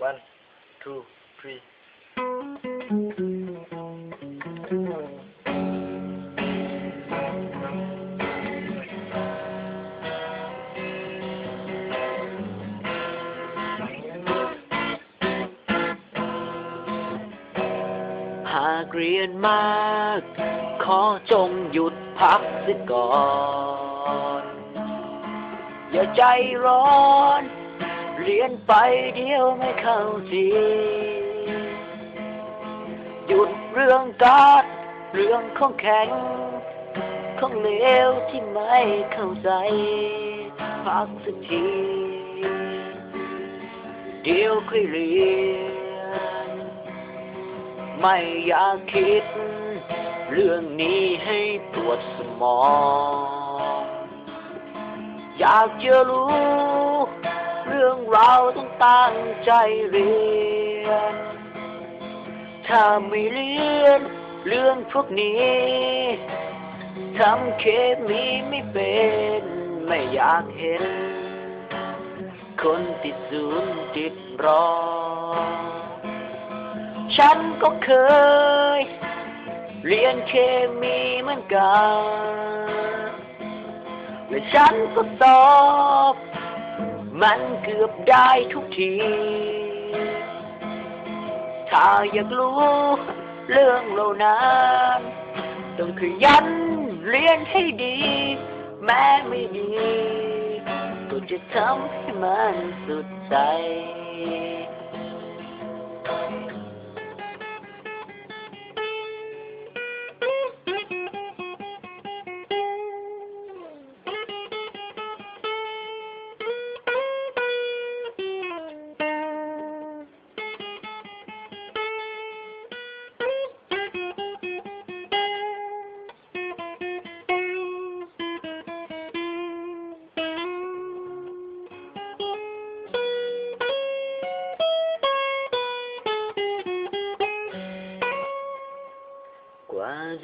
one two three หากเรียนมาก ขอจงหยุดพักเสิก่อน อย่าใจร้อน เรียนไปเดียวไม่เข้าจริงหยุดเรื่องการเรื่องของแข็ง ของเลวที่ไม่เข้าใจพักสักที เดี๋ยวค่อยเรียน ไม่อยากคิด เรื่องนี้ให้ปวดสมอง อยากจะรู้ รื่องราวต้องตั้งใจเรียน ถ้าไม่เรียนเรื่องพวกนี้ทำเคมีไม่เป็น ไม่อยากเห็น คนติดศูนย์ติดรอ ฉันก็เคย เรียนเคมีเหมือนกัน และฉันก็สอบ มันเกือบได้ทุกที ถ้าอยากรู้เรื่องเหล่านั้นต้องขยันเรียนให้ดี แม้ไม่ดีก็จะทำให้มันสุดใจ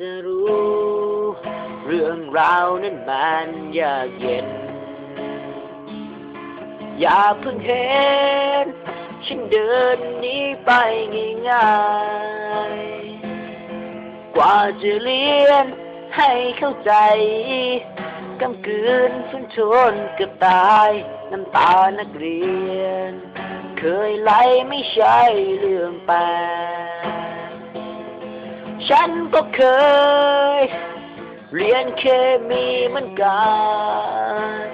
จะรู้ เรื่องราวนั้นมันยากเย็น อย่าเพิ่งเห็น ฉันเดินหนี้ไปง่ายๆ กว่าจะเรียนให้เข้าใจกำกืนฝืนชนเกือบตาย น้ำตานักเรียน เคยไหลไม่ใช่เรื่องแปลก ฉันก็เคย เรียนเคมีเหมือนกัน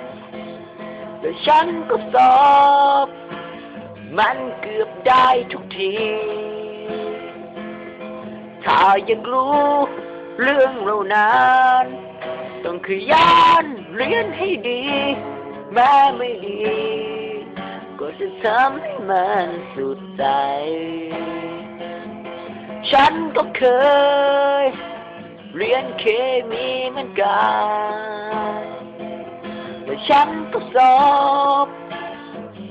แต่ฉันก็สอบ มันเกือบได้ทุกที ถ้ายากรู้เรื่องเหล่านั้นต้องขยันเรียนให้ดี แม้ไม่ดี ก็จะทำให้มันสุดใจ ฉันก็เคย เรียนเคมีเหมือนกันแต่ฉันก็สอบ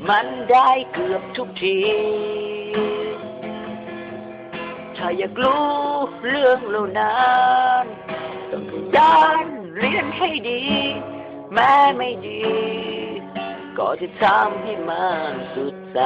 มันได้เกือบทุกที ถ้าอยากรู้เรื่องเหล่านั้นต้องขยันเรียนให้ดี แม้ไม่ดี ก็จะทำให้มันสุดใจ